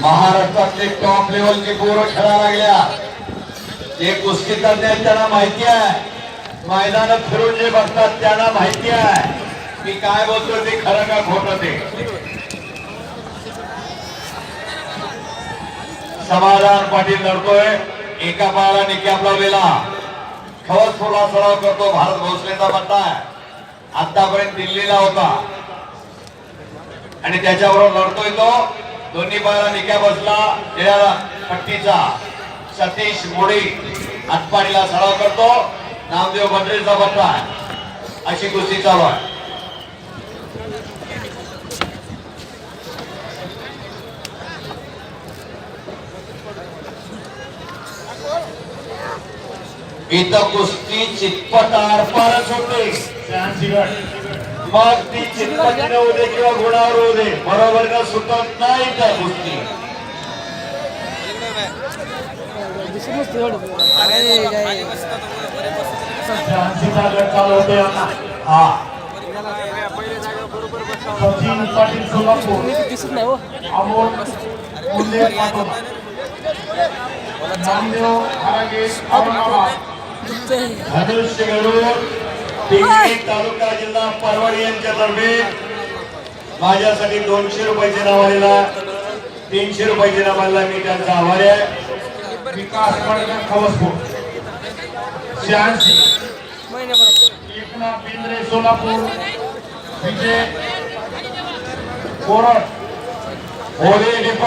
महाराष्ट्रातले टॉप लेवलचे पोरं खेळायला लागल्या. जे कुस्ती करण्यात त्यांना माहिती आहे. मैदान फिरून जे बसतात त्यांना माहिती आहे. की काय बोलतो ते खरं का खोट ते. समाधान पाटील लढतोय एका पायाला निकॅप लावलेला. हो, खवस सराव करतो. भारत भोसलेचा पट्टा आहे. आतापर्यंत दिल्लीला होता. आणि त्याच्याबरोबर लढतोय तो. दोन्ही पायाला निक्या बसला. पट्टीचा सतीश मोडी हातपाडीला सराव करतो. नामदेव बंड्रेचा पट्टा आहे. अशी कुस्ती चालू आहे. इथं कुस्ती चितपट आरपारच होते. मग ती चितपटीने होऊ दे किंवा गुणावर होऊ दे बरोबर का सुटत नाही त्या हा. सचिन पाटील सोलापूर. हो अमोल मुंडे पाटोदा नामदेव औरंगाबाद. धनुष्य तालुका जिल्हा परभणी यांच्या तर्फे माझ्यासाठी दोनशे रुपयाचे नाव आलेला तीनशे रुपयाचे नाव आलेला मी त्यांचा आभारी आहे. विकास पडकर खवसपूर. शहाऐंशी. एकनाथ सोलापूर. विजय. कोरड. डिपा